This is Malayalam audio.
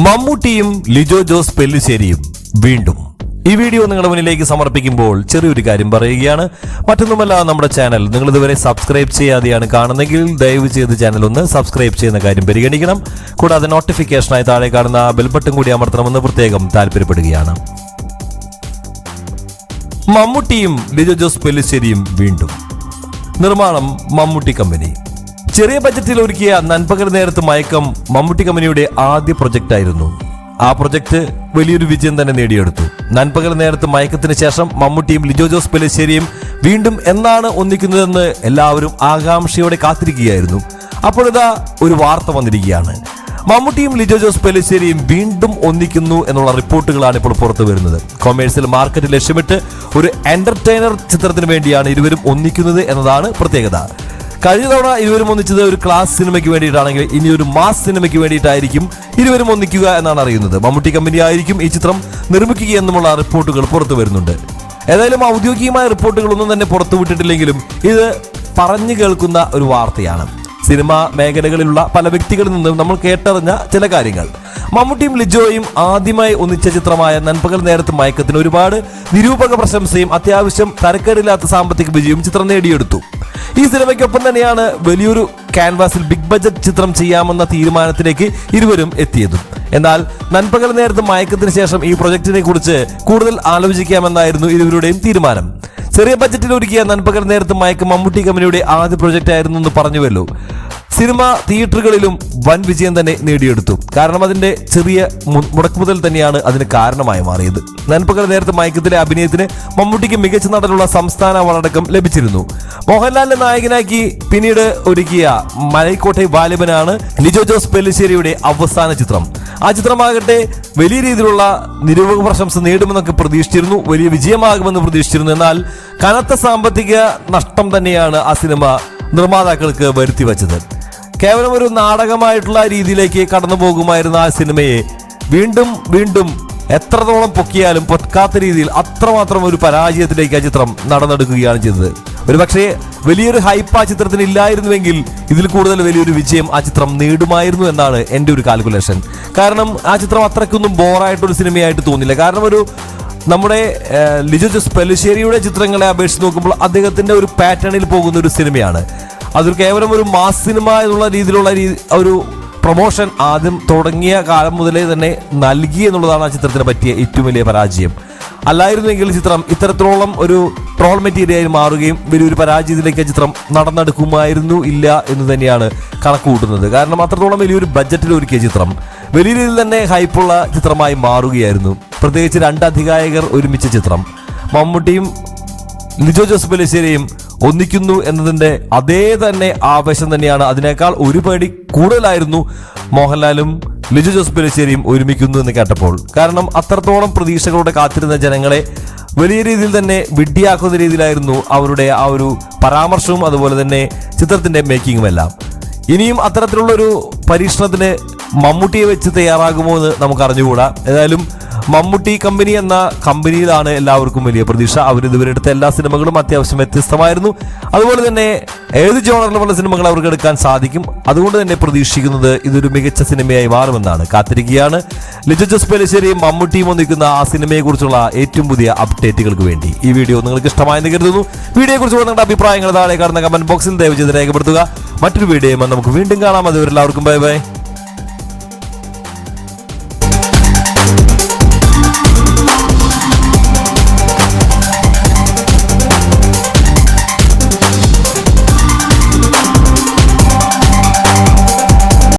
മമ്മൂട്ടിയും ലിജോ ജോസ് പെല്ലിശ്ശേരിയും വീണ്ടും. ഈ വീഡിയോ നിങ്ങളുടെ മുന്നിലേക്ക് സമർപ്പിക്കുമ്പോൾ ചെറിയൊരു കാര്യം പറയുകയാണ്. മറ്റൊന്നുമല്ല നമ്മുടെ ചാനൽ നിങ്ങൾ ഇതുവരെ സബ്സ്ക്രൈബ് ചെയ്യാതെയാണ് കാണുന്നെങ്കിൽ ദയവ് ചെയ്ത് ചാനൽ ഒന്ന് സബ്സ്ക്രൈബ് ചെയ്യുന്ന കാര്യം പരിഗണിക്കണം. കൂടാതെ നോട്ടിഫിക്കേഷനായി താഴെ കാണുന്ന ബെൽ ബട്ടൺ കൂടി അമർത്തണമെന്ന് പ്രത്യേകം താല്പര്യപ്പെടുകയാണ്. മമ്മൂട്ടിയും ലിജോ ജോസ് പെല്ലിശ്ശേരിയും വീണ്ടും. നിർമ്മാണം മമ്മൂട്ടി കമ്പനി. ചെറിയ ബജറ്റിൽ ഒരുക്കിയ നൻപകൽ നേരത്ത് മയക്കം മമ്മൂട്ടി കമ്പനിയുടെ ആദ്യ പ്രൊജക്റ്റ് ആയിരുന്നു. ആ പ്രൊജക്ട് വലിയൊരു വിജയം തന്നെ നേടിയെടുത്തു. നൻപകൽ നേരത്ത് മയക്കത്തിന് ശേഷം മമ്മൂട്ടിയും ലിജോ ജോസ് പെലശ്ശേരിയും വീണ്ടും എന്നാണ് ഒന്നിക്കുന്നതെന്ന് എല്ലാവരും ആകാംക്ഷയോടെ കാത്തിരിക്കുകയായിരുന്നു. അപ്പോഴിതാ ഒരു വാർത്ത വന്നിരിക്കുകയാണ്. മമ്മൂട്ടിയും ലിജോ ജോസ് പെലശ്ശേരിയും വീണ്ടും ഒന്നിക്കുന്നു എന്നുള്ള റിപ്പോർട്ടുകളാണ് ഇപ്പോൾ പുറത്തു വരുന്നത്. കൊമേഴ്സ്യൽ മാർക്കറ്റ് ലക്ഷ്യമിട്ട് ഒരു എന്റർടൈനർ ചിത്രത്തിന് വേണ്ടിയാണ് ഇരുവരും ഒന്നിക്കുന്നത് എന്നതാണ് പ്രത്യേകത. കഴിഞ്ഞ തവണ ഇരുവരും ഒന്നിച്ചത് ഒരു ക്ലാസ് സിനിമയ്ക്ക് വേണ്ടിയിട്ടാണെങ്കിൽ ഇനി ഒരു മാസ് സിനിമയ്ക്ക് വേണ്ടിയിട്ടായിരിക്കും ഇരുവരും ഒന്നിക്കുക എന്നാണ് അറിയുന്നത്. മമ്മൂട്ടി കമ്പനി ആയിരിക്കും ഈ ചിത്രം നിർമ്മിക്കുക എന്നുമുള്ള റിപ്പോർട്ടുകൾ പുറത്തു വരുന്നുണ്ട്. ഏതായാലും ഔദ്യോഗികമായ റിപ്പോർട്ടുകളൊന്നും തന്നെ പുറത്തു വിട്ടിട്ടില്ലെങ്കിലും ഇത് പറഞ്ഞു കേൾക്കുന്ന ഒരു വാർത്തയാണ്. സിനിമാ മേഖലകളിലുള്ള പല വ്യക്തികളിൽ നിന്നും നമ്മൾ കേട്ടറിഞ്ഞ ചില കാര്യങ്ങൾ. മമ്മൂട്ടിയും ലിജോയും ആദ്യമായി ഒന്നിച്ച ചിത്രമായ നൻപകൽ നേരത്ത് മയക്കത്തിന് ഒരുപാട് നിരൂപക പ്രശംസയും അത്യാവശ്യം തരക്കേടില്ലാത്ത സാമ്പത്തിക വിജയവും ചിത്രം നേടിയെടുത്തു. ഈ സിനിമയ്ക്കൊപ്പം തന്നെയാണ് വലിയൊരു ക്യാൻവാസിൽ ബിഗ് ബജറ്റ് ചിത്രം ചെയ്യാമെന്ന തീരുമാനത്തിലേക്ക് ഇരുവരും എത്തിയതും. എന്നാൽ നൻപകൽ നേരത്തെ മയക്കത്തിന് ശേഷം ഈ പ്രൊജക്ടിനെ കുറിച്ച് കൂടുതൽ ആലോചിക്കാമെന്നായിരുന്നു ഇരുവരുടെയും തീരുമാനം. ചെറിയ ബജറ്റിൽ ഒരുക്കിയ നൻപകൽ നേരത്തെ മയക്കം മമ്മൂട്ടി കമ്പനിയുടെ ആദ്യ പ്രൊജക്റ്റ് ആയിരുന്നു എന്ന് പറഞ്ഞുവല്ലോ. സിനിമ തിയേറ്ററുകളിലും വൻ വിജയം തന്നെ നേടിയെടുത്തു. കാരണം അതിന്റെ ചെറിയ മുടക്ക് മുതൽ തന്നെയാണ് അതിന് കാരണമായി മാറിയത്. നൻപകൽ നേരത്തെ മയക്കത്തിലെ അഭിനയത്തിന് മമ്മൂട്ടിക്ക് മികച്ച നടനുള്ള സംസ്ഥാന അവാർഡടക്കം ലഭിച്ചിരുന്നു. മോഹൻലാലിനെ നായകനാക്കി പിന്നീട് ഒരുക്കിയ മലൈക്കോട്ടെ വാലിബനാണ് ലിജോ ജോസ് പെല്ലിശ്ശേരിയുടെ അവസാന ചിത്രം. ആ ചിത്രമാകട്ടെ വലിയ രീതിയിലുള്ള നിരൂപക പ്രശംസ നേടുമെന്നൊക്കെ പ്രതീക്ഷിച്ചിരുന്നു. വലിയ വിജയമാകുമെന്ന് പ്രതീക്ഷിച്ചിരുന്നു. എന്നാൽ കനത്ത സാമ്പത്തിക നഷ്ടം തന്നെയാണ് ആ സിനിമ നിർമ്മാതാക്കൾക്ക് വരുത്തി വച്ചത് കേവലം ഒരു നാടകമായിട്ടുള്ള രീതിയിലേക്ക് കടന്നു പോകുമായിരുന്ന ആ സിനിമയെ വീണ്ടും വീണ്ടും എത്രത്തോളം പൊക്കിയാലും പൊക്കാത്ത രീതിയിൽ അത്രമാത്രം ഒരു പരാജയത്തിലേക്ക് ആ ചിത്രം നടന്നെടുക്കുകയാണ് ചെയ്തത്. ഒരു പക്ഷേ വലിയൊരു ഹൈപ്പ് ആ ചിത്രത്തിന് ഇല്ലായിരുന്നുവെങ്കിൽ ഇതിൽ കൂടുതൽ വലിയൊരു വിജയം ആ ചിത്രം നേടുമായിരുന്നു എന്നാണ് എന്റെ ഒരു കാൽക്കുലേഷൻ കാരണം ആ ചിത്രം അത്രയ്ക്കൊന്നും ബോറായിട്ടൊരു സിനിമയായിട്ട് തോന്നില്ല. കാരണം ഒരു നമ്മുടെ ലിജോ ജോസ് പെലിശ്ശേരിയുടെ ചിത്രങ്ങളെ അപേക്ഷിച്ച് നോക്കുമ്പോൾ അദ്ദേഹത്തിന്റെ ഒരു പാറ്റേണിൽ പോകുന്ന ഒരു സിനിമയാണ്. അതൊരു കേവലം ഒരു മാസ് സിനിമ എന്നുള്ള രീതിയിലുള്ള ഒരു പ്രൊമോഷൻ ആദ്യം തുടങ്ങിയ കാലം മുതലേ തന്നെ നൽകി എന്നുള്ളതാണ് ആ ചിത്രത്തിന് പറ്റിയ ഏറ്റവും വലിയ പരാജയം. അല്ലായിരുന്നെങ്കിൽ ചിത്രം ഇത്തരത്തിലോളം ഒരു ട്രോൾ മെറ്റീരിയലായി മാറുകയും വലിയൊരു പരാജയത്തിലേക്ക് ചിത്രം നടന്നെടുക്കുമായിരുന്നു ഇല്ല എന്ന് തന്നെയാണ് കണക്ക് കൂട്ടുന്നത് കാരണം അത്രത്തോളം വലിയൊരു ബഡ്ജറ്റിൽ ഒരുക്കിയ ചിത്രം വലിയ രീതിയിൽ തന്നെ ഹൈപ്പുള്ള ചിത്രമായി മാറുകയായിരുന്നു. പ്രത്യേകിച്ച് രണ്ട് അധികായകർ ഒരുമിച്ച ചിത്രം. മമ്മൂട്ടിയും ലിജോ ജോസ് പെല്ലിശ്ശേരിയും ഒന്നിക്കുന്നു എന്നതിന്റെ അതേ തന്നെ ആവേശം തന്നെയാണ്. അതിനേക്കാൾ ഒരുപടി കൂടുതലായിരുന്നു മോഹൻലാലും ലിജു ജോസ് പെലിശ്ശേരിയും ഒരുമിക്കുന്നു എന്ന് കേട്ടപ്പോൾ. കാരണം അത്രത്തോളം പ്രതീക്ഷകളോടെ കാത്തിരുന്ന ജനങ്ങളെ വലിയ രീതിയിൽ തന്നെ വിഡ്ഢിയാക്കുന്ന രീതിയിലായിരുന്നു അവരുടെ ആ ഒരു പരാമർശവും അതുപോലെ തന്നെ ചിത്രത്തിന്റെ മേക്കിങ്ങും എല്ലാം ഇനിയും അത്തരത്തിലുള്ള ഒരു പരീക്ഷണത്തിന് മമ്മൂട്ടിയെ വെച്ച് തയ്യാറാകുമോ എന്ന് നമുക്ക് അറിഞ്ഞുകൂടാ ഏതായാലും മമ്മൂട്ടി കമ്പനി എന്ന കമ്പനിയിലാണ് എല്ലാവർക്കും വലിയ പ്രതീക്ഷ. അവർ ഇതുവരെ എടുത്ത എല്ലാ സിനിമകളും അത്യാവശ്യം വ്യത്യസ്തമായിരുന്നു. അതുപോലെ തന്നെ ഏത് ജോണറിലുമുള്ള സിനിമകൾ അവർക്ക് എടുക്കാൻ സാധിക്കും? അതുകൊണ്ട് തന്നെ പ്രതീക്ഷിക്കുന്നത് ഇതൊരു മികച്ച സിനിമയായി മാറുമെന്നാണ് കാത്തിരിക്കുകയാണ്. ലിജു ജോസ് പെലിശ്ശേരിയും മമ്മൂട്ടിയും ഒന്നിക്കുന്ന ആ സിനിമയെക്കുറിച്ചുള്ള ഏറ്റവും പുതിയ അപ്ഡേറ്റുകൾക്ക് വേണ്ടി. ഈ വീഡിയോ നിങ്ങൾക്ക് ഇഷ്ടമായെന്ന് കരുതുന്നു. വീഡിയോയെക്കുറിച്ച് നിങ്ങളുടെ അഭിപ്രായങ്ങൾ താഴെ കാണുന്ന കമന്റ് ബോക്സിൽ ദയവ് ചെയ്ത് രേഖപ്പെടുത്തുക. മറ്റൊരു വീഡിയോയുമായി നമുക്ക് വീണ്ടും കാണാം. അതുവരെ എല്ലാവർക്കും ബൈ ബൈ.